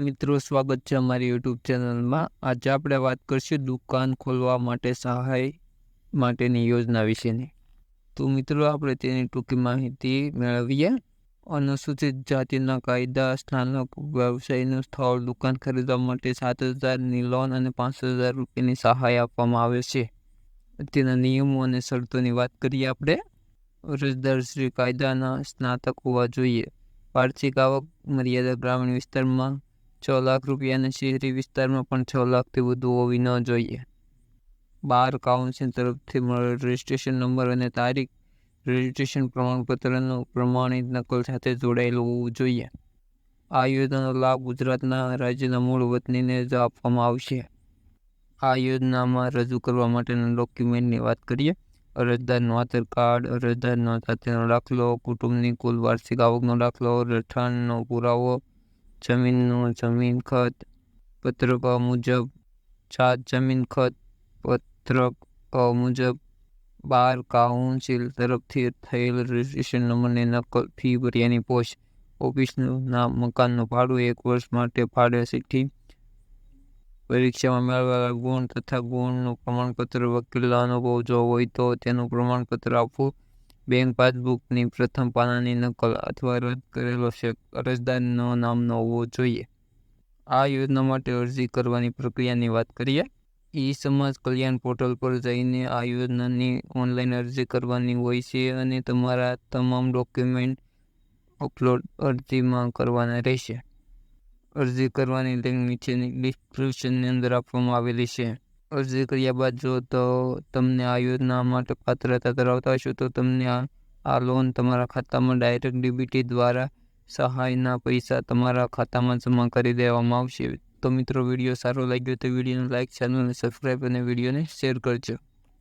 મિત્રો, સ્વાગત છે અમારી યુટ્યુબ ચેનલમાં. આજે આપણે વાત કરીશું દુકાન ખોલવા માટે સહાય માટેની યોજના વિશેની. તો મિત્રો, આપણે તેની ટૂંકી માહિતી મેળવીએ. અનુસૂચિત જાતિના કાયદા સ્નાતક વ્યવસાયનું સ્થળ, દુકાન ખરીદવા માટે સાત હજારની લોન અને પાંચ હજાર રૂપિયાની સહાય આપવામાં આવે છે. તેના નિયમો અને શરતોની વાત કરીએ આપણે. અરજદાર શ્રી કાયદાના સ્નાતક હોવા જોઈએ. વાર્ષિક આવક મર્યાદા ગ્રામીણ વિસ્તારમાં છ લાખ રૂપિયા શહેરી વિસ્તારમાં પણ છ લાખથી વધુ હોવી ન જોઈએ. બાર કાઉન્સિલ તરફથી મળેલ રજિસ્ટ્રેશન નંબર અને તારીખ રજિસ્ટ્રેશન પ્રમાણપત્રનો પ્રમાણિત નકલ સાથે જોડાયેલું હોવું જોઈએ. આ યોજનાનો લાભ ગુજરાતના રાજ્યના મૂળ વતનીને જ આપવામાં આવશે. આ યોજનામાં રજૂ કરવા માટેના ડોક્યુમેન્ટની વાત કરીએ. અરજદારનું આધાર કાર્ડ અરજદારનો સાથેનો દાખલો, કુટુંબની કુલ વાર્ષિક આવકનો દાખલો, રહેઠાણનો પુરાવો જમીનનું જમીન ખત પત્રક મુજબ છાત જમીન ખત પત્રક મુજબ બાર કાઉન્સિલ તરફથી થયેલ રજિસ્ટ્રેશન નંબરની નકલ ફી ભર્યાની પોસ્ટ ઓફિસનું નામ, મકાનનું ભાડું એક વર્ષ માટે ભાડે ચિઠ્ઠી પરીક્ષામાં મેળવેલા ગુણ તથા ગુણનું પ્રમાણપત્ર વકીલનો અનુભવ જો હોય તો તેનું પ્રમાણપત્ર આપવું બેંક પાસબુકની પ્રથમ પાનાની નકલ અથવા રદ કરેલો ચેક અરજદારનો નામનો હોવો જોઈએ. આ યોજના માટે અરજી કરવાની પ્રક્રિયાની વાત કરીએ. ઈ સમાજ કલ્યાણ પોર્ટલ પર જઈને આ યોજનાની ઓનલાઈન અરજી કરવાની હોય છે અને તમારા તમામ ડોક્યુમેન્ટ અપલોડ અરજીમાં કરવાના રહેશે. અરજી કરવાની લિંક નીચેની ડિસ્ક્રિપ્શનની અંદર આપવામાં આવેલી છે. અરજી કર્યા બાદ જો તો તમને આ યોજના માટે પાત્રતા ધરાવતા હશો, તો તમને આ આ લોન તમારા ખાતામાં ડાયરેક્ટ ડીબીટી દ્વારા સહાયના પૈસા તમારા ખાતામાં જમા કરી દેવામાં આવશે. તો મિત્રો, વીડિયો સારો લાગ્યો તો વિડીયોને લાઇક ચેનલને સબસ્ક્રાઈબ અને વિડીયોને શેર કરજો.